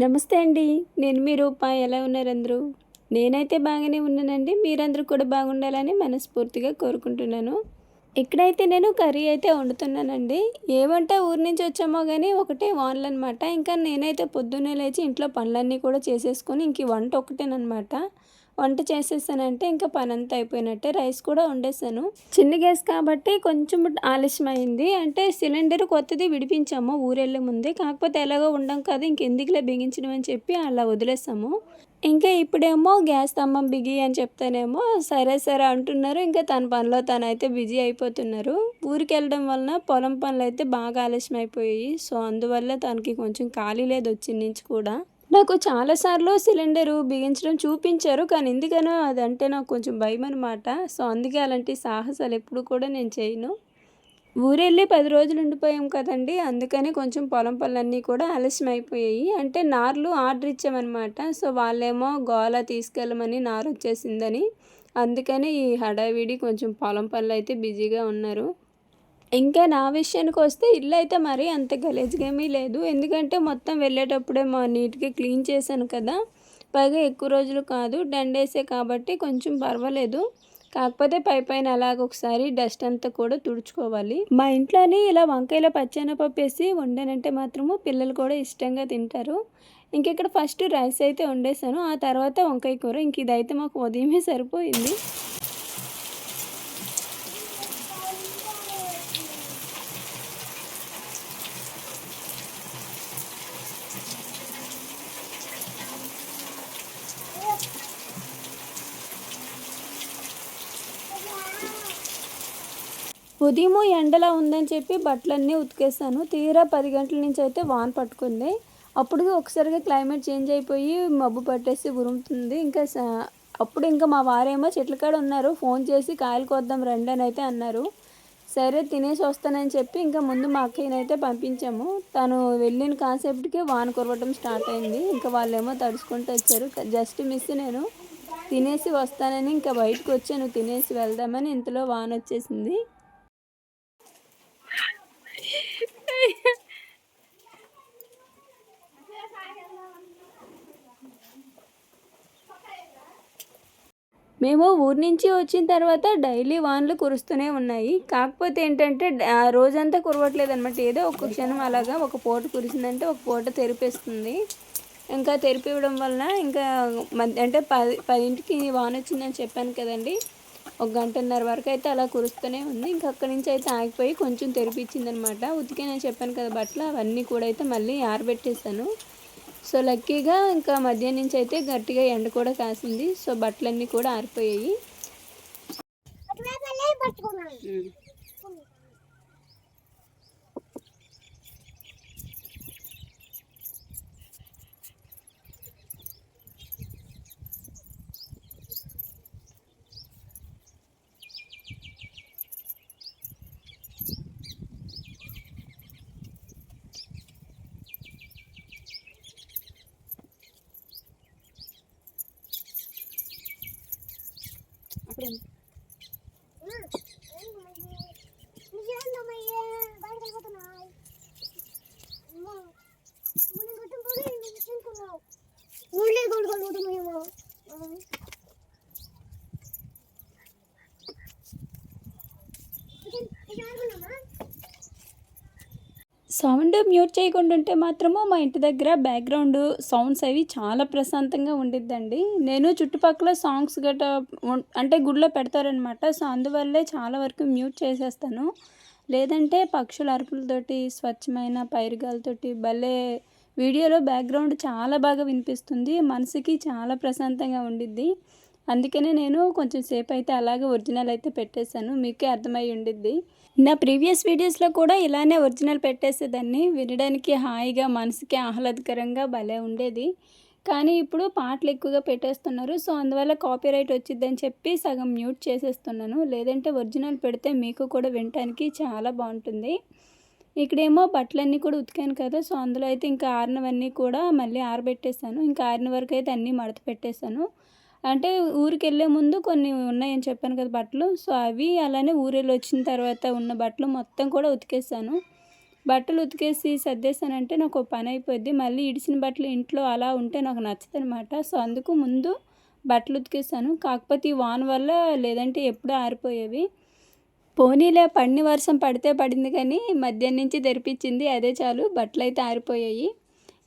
నమస్తే అండి. నేను మీ రూప. ఎలా ఉన్నారు అందరూ? నేనైతే బాగానే ఉన్నానండి. మీరందరూ కూడా బాగుండాలని మనస్ఫూర్తిగా కోరుకుంటున్నాను. ఇక్కడైతే నేను కర్రీ అయితే వండుతున్నానండి. ఏ వంట ఊరి నుంచి వచ్చామో కానీ ఒకటే వాన్లు అనమాట ఇంకా నేనైతే పొద్దున్నే లేచి ఇంట్లో పనులన్నీ కూడా చేసేసుకొని ఇంక వంట ఒకటేనమాట వంట చేసేసానంటే ఇంకా పని అంతా అయిపోయినట్టే రైస్ కూడా వండేసాను. చిన్న గ్యాస్ కాబట్టి కొంచెం ఆలస్యం అయింది అంటే సిలిండర్ కొత్తది విడిపించాము ఊరెళ్ళే ముందే. కాకపోతే ఎలాగో ఉండం కదా ఇంకెందుకులే బిగించడం అని చెప్పి అలా వదిలేసాము. ఇంకా ఇప్పుడేమో గ్యాస్ స్తంభం బిగి అని చెప్తానేమో సరే సరే అంటున్నారు. ఇంకా తన పనిలో తనైతే బిజీ అయిపోతున్నారు. ఊరికి వెళ్ళడం వలన పొలం పనులు అయితే బాగా ఆలస్యం అయిపోయాయి సో అందువల్ల తనకి కొంచెం ఖాళీ లేదు వచ్చిన నుంచి కూడా. నాకు చాలాసార్లు సిలిండరు బిగించడం చూపించారు. కానీ ఎందుకనో అదంటే నాకు కొంచెం భయం అనమాట సో అందుకే అలాంటి సాహసాలు ఎప్పుడు కూడా నేను చేయను. ఊరెళ్ళి పది రోజులు ఉండిపోయాం కదండి. అందుకని కొంచెం పొలం పనులన్నీ కూడా ఆలస్యం అయిపోయాయి అంటే నార్లు ఆర్డర్ ఇచ్చామన్నమాట. సో వాళ్ళేమో గోల తీసుకెళ్ళమని నారు వచ్చేసిందని అందుకని ఈ హడావిడి కొంచెం పొలం పనులు అయితే బిజీగా ఉన్నారు. ఇంకా నా విషయానికి వస్తే ఇల్లు అయితే మరీ అంత గలీజ్గా ఏమీ లేదు. ఎందుకంటే మొత్తం వెళ్ళేటప్పుడే మా నీట్గా క్లీన్ చేశాను కదా. పైగా ఎక్కువ రోజులు కాదు టెన్ డేసే కాబట్టి కొంచెం పర్వాలేదు. కాకపోతే పై పైన అలాగ ఒకసారి డస్ట్ అంతా కూడా తుడుచుకోవాలి. మా ఇంట్లోనే ఇలా వంకాయల పచ్చెనపప్పు వేసి వండానంటే మాత్రము పిల్లలు కూడా ఇష్టంగా తింటారు. ఇంక ఇక్కడ ఫస్ట్ రైస్ అయితే వండేసాను ఆ తర్వాత వంకాయ కూర. ఇంక ఇదైతే మాకు ఉదయమే సరిపోయింది. ఉదయం ఎండలా ఉందని చెప్పి బట్టలన్నీ ఉతికేసాను. తీరా పది గంటల నుంచి అయితే వాన్ పట్టుకుంది. అప్పుడు ఒకసారిగా క్లైమేట్ చేంజ్ అయిపోయి మబ్బు పట్టేసి ఉరుముతుంది. ఇంకా అప్పుడు ఇంకా మా వారేమో చెట్ల కాడ ఉన్నారు. ఫోన్ చేసి కాయలు కోద్దాం రండి అని అయితే అన్నారు. సరే తినేసి వస్తానని చెప్పి ఇంకా ముందు మా అక్కయ్యనైతే పంపించాము. తను వెళ్ళిన కాన్సెప్ట్కి వాన కురవటం స్టార్ట్ అయింది. ఇంకా వాళ్ళేమో తడుచుకుంటూ వచ్చారు. జస్ట్ మిస్ నేను. తినేసి వస్తానని ఇంకా బయటకు వచ్చాను. తినేసి వెళ్దామని ఇంతలో వాన వచ్చేసింది. మేము ఊరి నుంచి వచ్చిన తర్వాత డైలీ వాన్లు కురుస్తూనే ఉన్నాయి. కాకపోతే ఏంటంటే ఆ రోజంతా కురవట్లేదు అనమాట ఏదో ఒక క్షణం అలాగా ఒక పూట కురిసిందంటే ఒక పూట తెరిపేస్తుంది. ఇంకా తెరిపివ్వడం వలన ఇంకా అంటే పది పదింటికి వాన వచ్చిందని చెప్పాను కదండి. ఒక గంటన్నర వరకు అయితే అలా కురుస్తూనే ఉంది. ఇంకా అక్కడి నుంచి అయితే ఆగిపోయి కొంచెం తెరిపించింది అనమాట ఉతికే నేను చెప్పాను కదా బట్టలు అవన్నీ కూడా అయితే మళ్ళీ ఆరబెట్టేశాను. సో లక్కీగా ఇంకా మధ్యాహ్నం నుంచి అయితే గట్టిగా ఎండ కూడా కాసింది. సో బట్టలన్నీ కూడా ఆరిపోయాయి. సౌండ్ మ్యూట్ చేయకుండా ఉంటే మాత్రము మా ఇంటి దగ్గర బ్యాక్గ్రౌండ్ సౌండ్స్ అవి చాలా ప్రశాంతంగా ఉండిద్దండి. నేను చుట్టుపక్కల సాంగ్స్ గట్రా అంటే గుడిలో పెడతారనమాట. సో అందువల్లే చాలా వరకు మ్యూట్ చేసేస్తాను. లేదంటే పక్షుల అరుపులతోటి స్వచ్ఛమైన పైరుగాలతోటి భలే వీడియోలో బ్యాక్గ్రౌండ్ చాలా బాగా వినిపిస్తుంది. మనసుకి చాలా ప్రశాంతంగా ఉండిద్ది. అందుకనే నేను కొంచెం సేపు అయితే అలాగే ఒరిజినల్ అయితే పెట్టేశాను. మీకే అర్థమై ఉండిద్ది. నా ప్రీవియస్ వీడియోస్లో కూడా ఇలానే ఒరిజినల్ పెట్టేసేదాన్ని. వినడానికి హాయిగా మనసుకి ఆహ్లాదకరంగా భలే ఉండేది. కానీ ఇప్పుడు పాటలు ఎక్కువగా పెట్టేస్తున్నారు. సో అందువల్ల కాపీరైట్ వచ్చిద్దని చెప్పి సగం మ్యూట్ చేసేస్తున్నాను. లేదంటే ఒరిజినల్ పెడితే మీకు కూడా వినటానికి చాలా బాగుంటుంది. ఇక్కడేమో బట్టలన్నీ కూడా ఉతికాను కదా. సో అందులో అయితే ఇంకా ఆరినవన్నీ కూడా మళ్ళీ ఆరబెట్టేశాను. ఇంకా ఆరిన వరకు అయితే అన్నీ మడత పెట్టేశాను. అంటే ఊరికి వెళ్ళే ముందు కొన్ని ఉన్నాయని చెప్పాను కదా బట్టలు. సో అవి అలానే ఊరెళ్ళి వచ్చిన తర్వాత ఉన్న బట్టలు మొత్తం కూడా ఉతికేసాను. బట్టలు ఉతికేసి సర్దేశానంటే నాకు పని అయిపోద్ది. మళ్ళీ ఇడిసిన బట్టలు ఇంట్లో అలా ఉంటే నాకు నచ్చదనమాట. సో అందుకు ముందు బట్టలు ఉతికేసాను. కాకపోతే ఈ వాన్ వల్ల లేదంటే ఎప్పుడూ ఆరిపోయేవి. పోనీలే పడిన వర్షం పడితే పడింది కానీ మధ్యాహ్నం నుంచి తెరిపించింది. అదే చాలు బట్టలు అయితే ఆరిపోయాయి.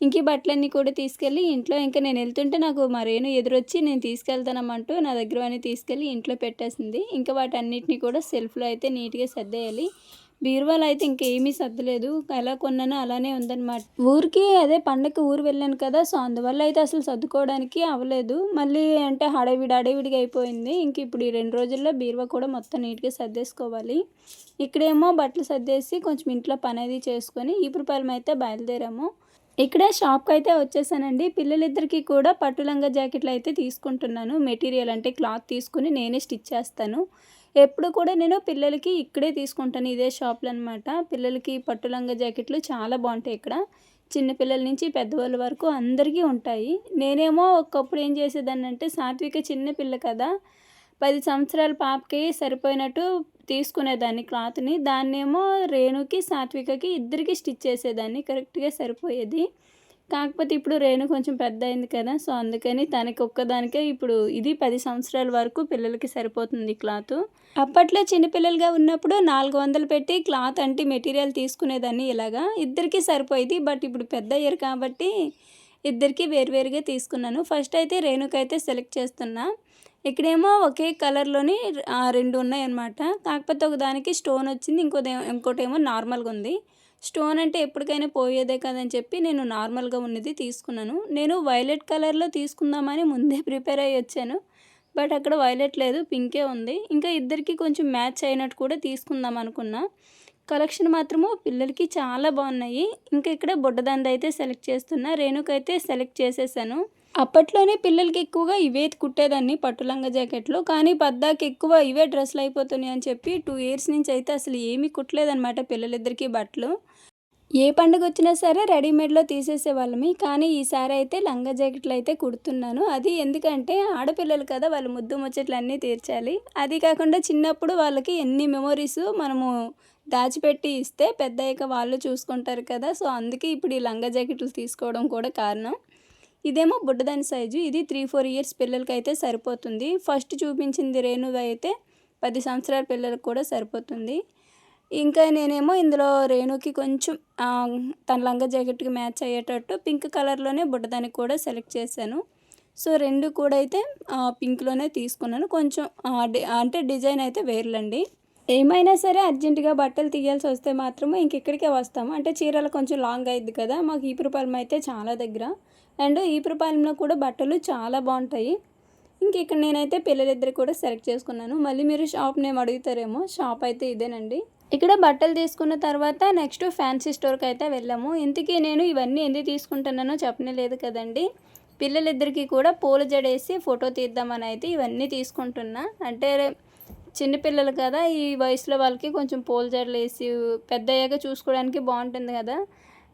ఇంక ఈ బట్టలన్నీ కూడా తీసుకెళ్ళి ఇంట్లో ఇంకా నేను వెళ్తుంటే నాకు మరేను ఎదురొచ్చి నేను తీసుకెళ్తానమంటూ నా దగ్గర అని తీసుకెళ్ళి ఇంట్లో పెట్టేసింది. ఇంకా వాటన్నిటిని కూడా సెల్ఫ్లో అయితే నీట్గా సర్దేయాలి. బీరువాలు అయితే ఇంకేమీ సర్దలేదు. ఎలా కొన్నానో అలానే ఉందన్నమాట. ఊరికి అదే పండగకి ఊరు వెళ్ళాను కదా సో అందువల్ల అయితే అసలు సర్దుకోవడానికి అవ్వలేదు. మళ్ళీ అంటే హడావిడి హడావిడిగా అయిపోయింది. ఇంక ఇప్పుడు ఈ రెండు రోజుల్లో బీరువా కూడా మొత్తం నీట్గా సర్దేసుకోవాలి. ఇక్కడేమో బట్టలు సర్దేసి కొంచెం ఇంట్లో పని అది చేసుకొని ఈపురపాలెం అయితే బయలుదేరాము. ఇక్కడే షాప్కి అయితే వచ్చేసానండి. పిల్లలిద్దరికి కూడా పట్టులంగా జాకెట్లు అయితే తీసుకుంటున్నాను. మెటీరియల్ అంటే క్లాత్ తీసుకుని నేనే స్టిచ్ చేస్తాను. ఎప్పుడు కూడా నేను పిల్లలకి ఇక్కడే తీసుకుంటాను. ఇదే షాప్లో అనమాట పిల్లలకి పట్టులంగా జాకెట్లు చాలా బాగుంటాయి ఇక్కడ. చిన్నపిల్లల నుంచి పెద్దవాళ్ళ వరకు అందరికీ ఉంటాయి. నేనేమో ఒకప్పుడు ఏం చేసేదాన్ని అంటే సాత్విక చిన్నపిల్ల కదా. పది సంవత్సరాల పాపకి సరిపోయినట్టు తీసుకునేదాన్ని క్లాత్ని. దాన్నేమో రేణుకి సాత్వికకి ఇద్దరికి స్టిచ్ చేసేదాన్ని. కరెక్ట్గా సరిపోయేది. కాకపోతే ఇప్పుడు రేణు కొంచెం పెద్ద అయింది కదా సో అందుకని తనకి ఒక్కదానికే ఇప్పుడు ఇది పది సంవత్సరాల వరకు పిల్లలకి సరిపోతుంది క్లాత్. అప్పట్లో చిన్నపిల్లలుగా ఉన్నప్పుడు నాలుగు వందలు పెట్టి క్లాత్ అంటే మెటీరియల్ తీసుకునేదాన్ని ఇలాగా. ఇద్దరికి సరిపోయేది బట్ ఇప్పుడు పెద్ద అయ్యారు కాబట్టి ఇద్దరికి వేరువేరుగా తీసుకున్నాను. ఫస్ట్ అయితే రేణుకైతే సెలెక్ట్ చేస్తున్నా. ఇక్కడేమో ఒకే కలర్లోని రెండు ఉన్నాయి అన్నమాట కాకపోతే ఒకదానికి స్టోన్ వచ్చింది ఇంకోటి ఇంకోటేమో నార్మల్గా ఉంది. స్టోన్ అంటే ఎప్పటికైనా పోయేదే కదని చెప్పి నేను నార్మల్గా ఉన్నది తీసుకున్నాను. నేను వైలెట్ కలర్లో తీసుకుందామని ముందే ప్రిపేర్ అయ్యి వచ్చాను. బట్ అక్కడ వైలెట్ లేదు పింకే ఉంది. ఇంకా ఇద్దరికి కొంచెం మ్యాచ్ అయినట్టు కూడా తీసుకుందాం అనుకున్నా. కలెక్షన్ మాత్రము పిల్లలకి చాలా బాగున్నాయి. ఇంకా ఇక్కడ బుడ్డదండ అయితే సెలెక్ట్ చేస్తున్నా. రేణుకైతే సెలెక్ట్ చేసేసాను. అప్పట్లోనే పిల్లలకి ఎక్కువగా ఇవే కుట్టేదాన్ని పట్టు లంగా జాకెట్లు. కానీ పద్దాకి ఎక్కువ ఇవే డ్రెస్సులు అయిపోతున్నాయి అని చెప్పి టూ ఇయర్స్ నుంచి అయితే అసలు ఏమీ కుట్టలేదన్నమాట పిల్లలిద్దరికీ బట్టలు. ఏ పండుగ వచ్చినా సరే రెడీమేడ్లో తీసేసేవాళ్ళమి కానీ ఈసారి అయితే లంగా జాకెట్లు అయితే కుడుతున్నాను. అది ఎందుకంటే ఆడపిల్లలు కదా వాళ్ళు ముద్దు ముచ్చట్లు అన్నీ తీర్చాలి. అది కాకుండా చిన్నప్పుడు వాళ్ళకి ఎన్ని మెమొరీస్ మనము దాచిపెట్టి ఇస్తే పెద్ద వాళ్ళు చూసుకుంటారు కదా. సో అందుకే ఇప్పుడు ఈ లంగా జాకెట్లు తీసుకోవడం కూడా కారణం. ఇదేమో బుడ్డదాని సైజు. ఇది త్రీ ఫోర్ ఇయర్స్ పిల్లలకి అయితే సరిపోతుంది. ఫస్ట్ చూపించింది రేణువ అయితే పది సంవత్సరాల పిల్లలకు కూడా సరిపోతుంది. ఇంకా నేనేమో ఇందులో రేణుకి కొంచెం తన లంగా జాకెట్కి మ్యాచ్ అయ్యేటట్టు పింక్ కలర్లోనే బుడ్డదానికి కూడా సెలెక్ట్ చేశాను. సో రెండు కూడా అయితే పింక్లోనే తీసుకున్నాను. కొంచెం అంటే డిజైన్ అయితే వేర్లండి. ఏమైనా సరే అర్జెంటుగా బట్టలు తీయాల్సి వస్తే మాత్రము ఇంక ఇక్కడికే వస్తాము. అంటే చీరలు కొంచెం లాంగ్ అయింది కదా. మాకు ఈపురపాలెం అయితే చాలా దగ్గర. అండ్ ఈపురపాలెంలో కూడా బట్టలు చాలా బాగుంటాయి. ఇంక ఇక్కడ నేనైతే పిల్లలిద్దరు కూడా సెలెక్ట్ చేసుకున్నాను. మళ్ళీ మీరు షాప్ నేమ్ అడుగుతారేమో షాప్ అయితే ఇదేనండి. ఇక్కడ బట్టలు తీసుకున్న తర్వాత నెక్స్ట్ ఫ్యాన్సీ స్టోర్కి అయితే వెళ్ళాము. ఇంతకీ నేను ఇవన్నీ ఎందుకు తీసుకుంటున్నానో చెప్పలేదు కదండి. పిల్లలిద్దరికీ కూడా పూల జడేసి ఫోటో తీద్దామని అయితే ఇవన్నీ తీసుకుంటున్నా. అంటే చిన్నపిల్లలు కదా ఈ వయసులో వాళ్ళకి కొంచెం పూల జడలు వేసి పెద్ద అయ్యాక చూసుకోవడానికి బాగుంటుంది కదా.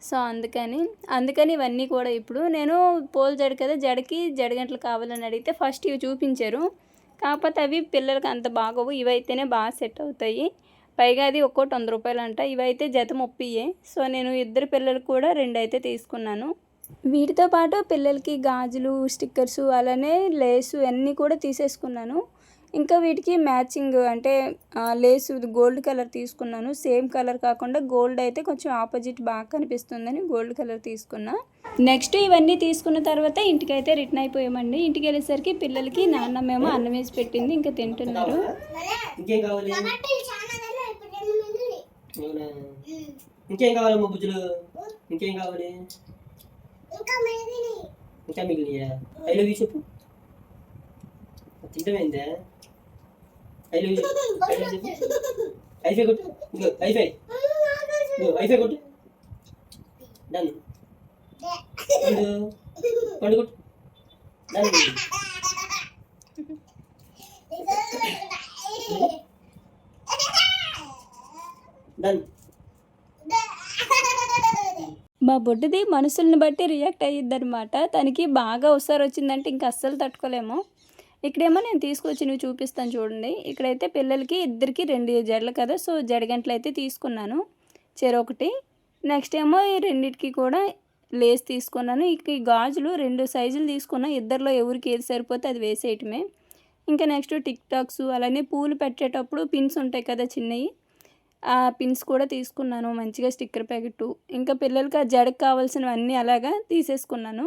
సో అందుకని అందుకని ఇవన్నీ కూడా ఇప్పుడు నేను పోల్ జడ కదా జడకి జడగంటలు కావాలని అడిగితే ఫస్ట్ ఇవి చూపించారు. కాకపోతే అవి పిల్లలకి అంత బాగోవు ఇవైతేనే బాగా సెట్ అవుతాయి. పైగా అది ఒక్కోటి వంద రూపాయలు అంట ఇవైతే జత ముప్పియే. సో నేను ఇద్దరు పిల్లలకు కూడా రెండు అయితే తీసుకున్నాను. వీటితో పాటు పిల్లలకి గాజులు స్టిక్కర్సు అలానే లేసు అన్నీ కూడా తీసేసుకున్నాను. ఇంకా వీటికి మ్యాచింగ్ అంటే లేసు గోల్డ్ కలర్ తీసుకున్నాను. సేమ్ కలర్ కాకుండా గోల్డ్ అయితే కొంచెం ఆపోజిట్ బాగా కనిపిస్తుందని గోల్డ్ కలర్ తీసుకున్నా. నెక్స్ట్ ఇవన్నీ తీసుకున్న తర్వాత ఇంటికి అయితే రిటర్న్ అయిపోయామండి. ఇంటికి వెళ్ళేసరికి పిల్లలకి నాన్నమేమో అన్నం వేసి పెట్టింది ఇంకా తింటున్నారు. ఇంకేం కావాలి? ఇంకేం బుజ్జులు? ఇంకేం కావాలి? ఇంకా మిగిలినయా? ఐ లవ్ యూ చెప్పు. తింటమైందా? ఐఫై కొట్టు ఐఫై ఐఫై కొట్టు డన్ పండు పండు కొట్టు డన్ డన్ మా బుడ్డది మనుషుల్ని బట్టి రియాక్ట్ అయ్యిద్దనమాట తనకి బాగా ఒకసారి వచ్చిందంటే ఇంకా అస్సలు తట్టుకోలేము. ఇక్కడేమో నేను తీసుకొచ్చి నువ్వు చూపిస్తాను చూడండి. ఇక్కడైతే పిల్లలకి ఇద్దరికి రెండు జడలు కదా సో జడగంటలు అయితే తీసుకున్నాను చెరొకటి నెక్స్ట్ ఏమో ఈ రెండింటికి కూడా లేస్ తీసుకున్నాను. ఇక ఈ గాజులు రెండు సైజులు తీసుకున్నా ఇద్దరిలో ఎవరికి ఏది సరిపోతే అది వేసేయటమే. ఇంకా నెక్స్ట్ టిక్ టాక్స్ అలానే పూలు పెట్టేటప్పుడు పిన్స్ ఉంటాయి కదా చిన్నవి. ఆ పిన్స్ కూడా తీసుకున్నాను మంచిగా స్టిక్కర్ ప్యాకెట్. ఇంకా పిల్లలకి ఆ జడకు కావాల్సినవన్నీ అలాగా తీసేసుకున్నాను.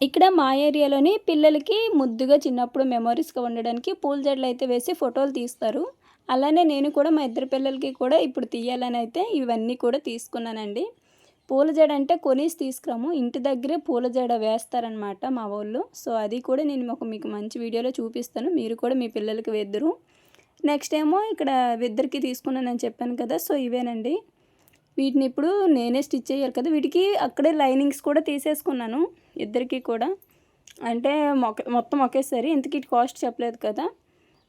ఇక్కడ మా ఏరియాలోని పిల్లలకి ముద్దుగా చిన్నప్పుడు మెమొరీస్గా ఉండడానికి పూల జడలు అయితే వేసి ఫోటోలు తీస్తారు. అలానే నేను కూడా మా ఇద్దరు పిల్లలకి కూడా ఇప్పుడు తీయాలని అయితే ఇవన్నీ కూడా తీసుకున్నానండి. పూల జడ అంటే కొనేసి తీసుకురాము. ఇంటి దగ్గరే పూల జడ వేస్తారనమాట మా వాళ్ళు. సో అది కూడా నేను ఒక మీకు మంచి వీడియోలో చూపిస్తాను. మీరు కూడా మీ పిల్లలకి వేద్దరు. నెక్స్ట్ ఏమో ఇక్కడ ఇద్దరికి తీసుకున్నానని చెప్పాను కదా సో ఇవేనండి. వీటిని ఇప్పుడు నేనే స్టిచ్ చేయాలి కదా. వీటికి అక్కడే లైనింగ్స్ కూడా తీసేసుకున్నాను. ఇద్దరికి కూడా. అంటే మొక మొత్తం ఒకేసారి ఇంతకీ కాస్ట్ చెప్పలేదు కదా.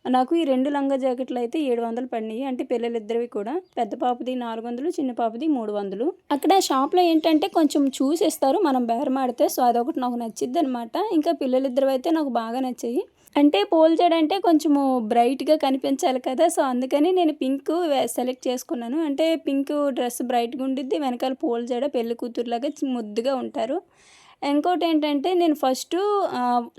నాకు ఈ రెండు లంగా జాకెట్లు అయితే ఏడు వందలు పడినాయి. అంటే పిల్లలిద్దరివి కూడా. పెద్ద పాపది నాలుగు వందలు చిన్న పాపది మూడు వందలు. అక్కడ షాప్లో ఏంటంటే కొంచెం చూసిస్తారు. మనం బేరమాడితే సో అదొకటి నాకు నచ్చిద్ది అనమాట ఇంకా పిల్లలిద్దరు అయితే నాకు బాగా నచ్చాయి. అంటే పోల్చాడు అంటే కొంచెము బ్రైట్గా కనిపించాలి కదా. సో అందుకని నేను పింక్ సెలెక్ట్ చేసుకున్నాను. అంటే పింక్ డ్రెస్ బ్రైట్గా ఉండిద్ది. వెనకాల పోల్చాడ పెళ్ళి కూతురులాగా ముద్దుగా ఉంటారు. ఇంకోటి ఏంటంటే నేను ఫస్ట్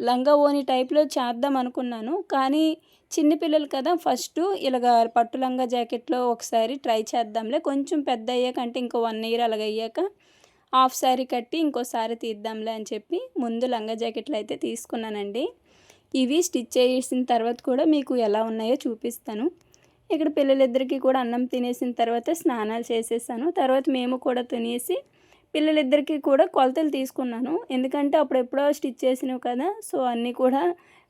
లంగా ఓని టైప్లో చేద్దాం అనుకున్నాను. కానీ చిన్నపిల్లలు కదా ఫస్ట్ ఇలాగ పట్టు లంగా జాకెట్లో ఒకసారి ట్రై చేద్దాంలే. కొంచెం పెద్ద అయ్యాక అంటే ఇంకో వన్ ఇయర్ అలాగ అయ్యాక హాఫ్ శారీ కట్టి ఇంకోసారి తీద్దాంలే అని చెప్పి ముందు లంగా జాకెట్లు అయితే తీసుకున్నానండి. ఇవి స్టిచ్ చేసిన తర్వాత కూడా మీకు ఎలా ఉన్నాయో చూపిస్తాను. ఇక్కడ పిల్లలిద్దరికీ కూడా అన్నం తినేసిన తర్వాత స్నానాలు చేసేసాను. తర్వాత మేము కూడా తినేసి పిల్లలిద్దరికీ కూడా కొలతలు తీసుకున్నాను. ఎందుకంటే అప్పుడు ఎప్పుడో స్టిచ్ చేసినవి కదా సో అన్నీ కూడా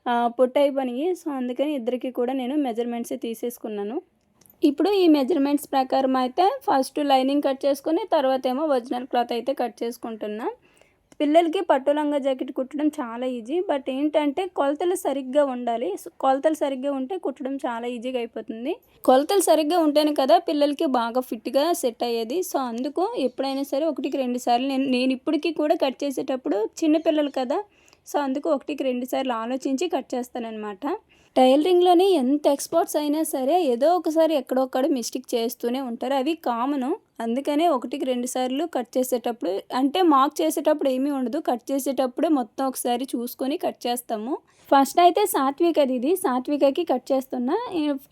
ఆ, పొట్టు అయిపోయినాయి సో అందుకని ఇద్దరికి కూడా నేను మెజర్మెంట్స్ తీసేసుకున్నాను. ఇప్పుడు ఈ మెజర్మెంట్స్ ప్రకారం అయితే ఫస్ట్ లైనింగ్ కట్ చేసుకుని తర్వాత ఏమో ఒరిజినల్ క్లాత్ అయితే కట్ చేసుకుంటున్నాను పిల్లలకి పట్టు లంగా జాకెట్ కుట్టడం చాలా ఈజీ. బట్ ఏంటంటే కొలతలు సరిగ్గా ఉండాలి. కొలతలు సరిగ్గా ఉంటే కుట్టడం చాలా ఈజీగా అయిపోతుంది. కొలతలు సరిగ్గా ఉంటేనే కదా పిల్లలకి బాగా ఫిట్గా సెట్ అయ్యేది. సో అందుకు ఎప్పుడైనా సరే ఒకటికి రెండు సార్లు నేను నేను ఇప్పటికీ కూడా కట్ చేసేటప్పుడు చిన్నపిల్లలు కదా. సో అందుకు ఒకటికి రెండు సార్లు ఆలోచించి కట్ చేస్తానన్నమాట. టైలరింగ్లోనే ఎంత ఎక్స్పర్ట్స్ అయినా సరే ఏదో ఒకసారి ఎక్కడొక్కడ మిస్టేక్ చేస్తూనే ఉంటారు. అవి కామను. అందుకనే ఒకటికి రెండు సార్లు కట్ చేసేటప్పుడు అంటే మాక్ చేసేటప్పుడు ఏమీ ఉండదు. కట్ చేసేటప్పుడే మొత్తం ఒకసారి చూసుకొని కట్ చేస్తాము. ఫస్ట్ అయితే సాత్విక అది ఇది. సాత్వికకి కట్ చేస్తున్నా.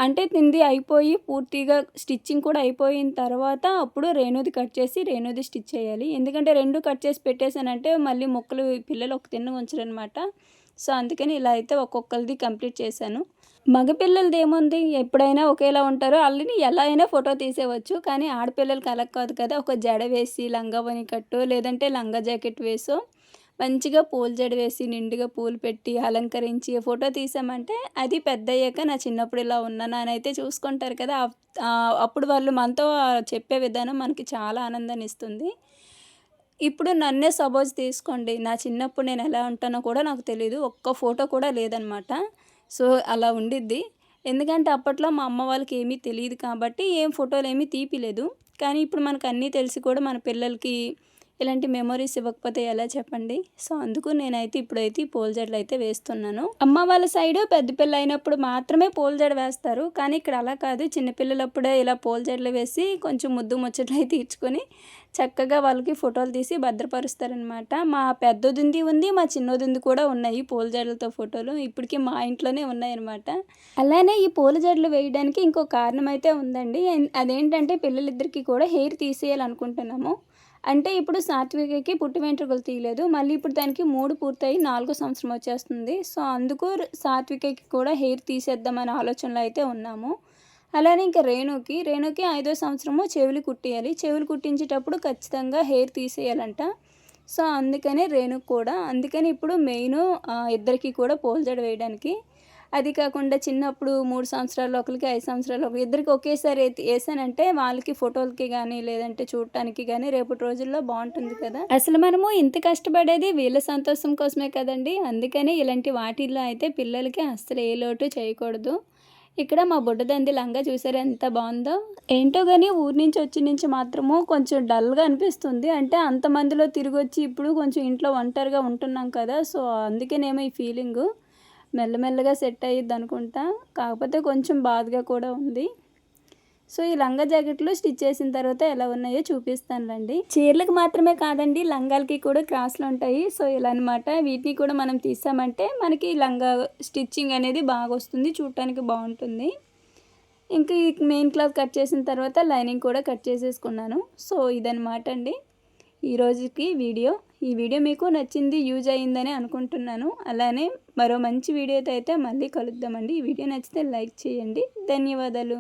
అంటే తింది అయిపోయి పూర్తిగా స్టిచ్చింగ్ కూడా అయిపోయిన తర్వాత అప్పుడు రేణుది కట్ చేసి రేణుది స్టిచ్ చేయాలి. ఎందుకంటే రెండు కట్ చేసి పెట్టేశానంటే మళ్ళీ మొక్కలు పిల్లలు ఒక తిన్న ఉంచరనమాట సో అందుకని ఇలా అయితే ఒక్కొక్కరిది కంప్లీట్ చేశాను. మగపిల్లలది ఏముంది ఎప్పుడైనా ఒకేలా ఉంటారో వాళ్ళని ఎలా అయినా ఫోటో తీసేవచ్చు కానీ ఆడపిల్లలకి అలా కాదు కదా. ఒక జడ వేసి లంగా పని కట్టు లేదంటే లంగా జాకెట్ వేసో మంచిగా పూల జడ వేసి నిండుగా పూలు పెట్టి అలంకరించి ఫోటో తీసామంటే అది పెద్ద అయ్యాక నా చిన్నప్పుడు ఇలా ఉన్నాను అని అయితే చూసుకుంటారు కదా. అప్పుడు వాళ్ళు మనతో చెప్పే విధానం మనకి చాలా ఆనందాన్ని ఇస్తుంది. ఇప్పుడు నన్నే సపోజ్ తీసుకోండి. నా చిన్నప్పుడు నేను ఎలా ఉంటానో కూడా నాకు తెలియదు ఒక్క ఫోటో కూడా లేదనమాట. సో అలా ఉండిద్ది. ఎందుకంటే అప్పట్లో మా అమ్మ వాళ్ళకి ఏమీ తెలియదు కాబట్టి ఏం ఫోటోలు ఏమీ తీపిలేదు. కానీ ఇప్పుడు మనకు అన్నీ తెలిసి కూడా మన పిల్లలకి ఇలాంటి మెమరీస్ ఇవ్వకపోతే ఎలా చెప్పండి? సో అందుకు నేనైతే ఇప్పుడైతే ఈ పూల జడలు అయితే వేస్తున్నాను. అమ్మ వాళ్ళ సైడ్ పెద్ద పిల్ల అయినప్పుడు మాత్రమే పూల జడ వేస్తారు. కానీ ఇక్కడ అలా కాదు. చిన్నపిల్లలప్పుడే ఇలా పూల జడలు వేసి కొంచెం ముద్దు ముచ్చట్లు అయితే తీర్చుకొని చక్కగా వాళ్ళకి ఫోటోలు తీసి భద్రపరుస్తారనమాట మా పెద్దదింది ఉంది మా చిన్నదింది కూడా ఉన్నాయి పూల జడలతో ఫోటోలు. ఇప్పటికీ మా ఇంట్లోనే ఉన్నాయన్నమాట. అలానే ఈ పూల జడలు వేయడానికి ఇంకో కారణం అయితే ఉందండి అదేంటంటే పిల్లలిద్దరికీ కూడా హెయిర్ తీసేయాలనుకుంటున్నాము. అంటే ఇప్పుడు సాత్వికకి పుట్టి వెంట్రుకలు తీయలేదు. మళ్ళీ ఇప్పుడు దానికి మూడు పూర్తయి నాలుగో సంవత్సరం వచ్చేస్తుంది. సో అందుకు సాత్వికకి కూడా హెయిర్ తీసేద్దామనే ఆలోచనలో అయితే ఉన్నాము. అలానే ఇంకా రేణుకి. రేణుకి ఐదో సంవత్సరము చెవులు కుట్టేయాలి. చెవులు కుట్టించేటప్పుడు ఖచ్చితంగా హెయిర్ తీసేయాలంట. సో అందుకనే రేణుకు కూడా అందుకని ఇప్పుడు మెయిన్ ఇద్దరికి కూడా పోల్జడ వేయడానికి. అది కాకుండా చిన్నప్పుడు మూడు సంవత్సరాలు ఒకరికి ఐదు సంవత్సరాలు ఒకరికి ఇద్దరికి ఒకేసారి ఎత్తి- వేసానంటే వాళ్ళకి ఫోటోలకి కానీ లేదంటే చూడటానికి కానీ రేపటి రోజుల్లో బాగుంటుంది కదా. అసలు మనము ఇంత కష్టపడేది వీళ్ళ సంతోషం కోసమే కదండి. అందుకని ఇలాంటి వాటిల్లో అయితే పిల్లలకి అస్సలు ఏ లోటు చేయకూడదు. ఇక్కడ మా బుడ్డదంది లంగా చూసారు? ఎంత బాగుందో. ఏంటో కానీ ఊరి నుంచి వచ్చి నుంచి మాత్రము కొంచెం డల్గా అనిపిస్తుంది. అంటే అంతమందిలో తిరిగి వచ్చి ఇప్పుడు కొంచెం ఇంట్లో ఒంటరిగా ఉంటున్నాం కదా సో అందుకేనేమో ఈ ఫీలింగు. మెల్లమెల్లగా సెట్ అయ్యిద్ది అనుకుంటా. కాకపోతే కొంచెం బాధగా కూడా ఉంది. సో ఈ లంగా జాకెట్లు స్టిచ్ చేసిన తర్వాత ఎలా ఉన్నాయో చూపిస్తానులండి. చీరలకు మాత్రమే కాదండి లంగాలకి కూడా క్రాస్లు ఉంటాయి. సో ఇలా అనమాట వీటిని కూడా మనం తీసామంటే మనకి లంగా స్టిచ్చింగ్ అనేది బాగా వస్తుంది చూడటానికి బాగుంటుంది. ఇంకా ఈ మెయిన్ క్లాత్ కట్ చేసిన తర్వాత లైనింగ్ కూడా కట్ చేసేసుకున్నాను. సో ఇదనమాట అండి ఈ రోజుకి వీడియో. ఈ వీడియో మీకు నచ్చింది యూజ్ అయ్యిందని అనుకుంటున్నాను. అలానే మరో మంచి వీడియోతో అయితే మళ్ళీ కలుద్దామండి. ఈ వీడియో నచ్చితే లైక్ చేయండి. ధన్యవాదాలు.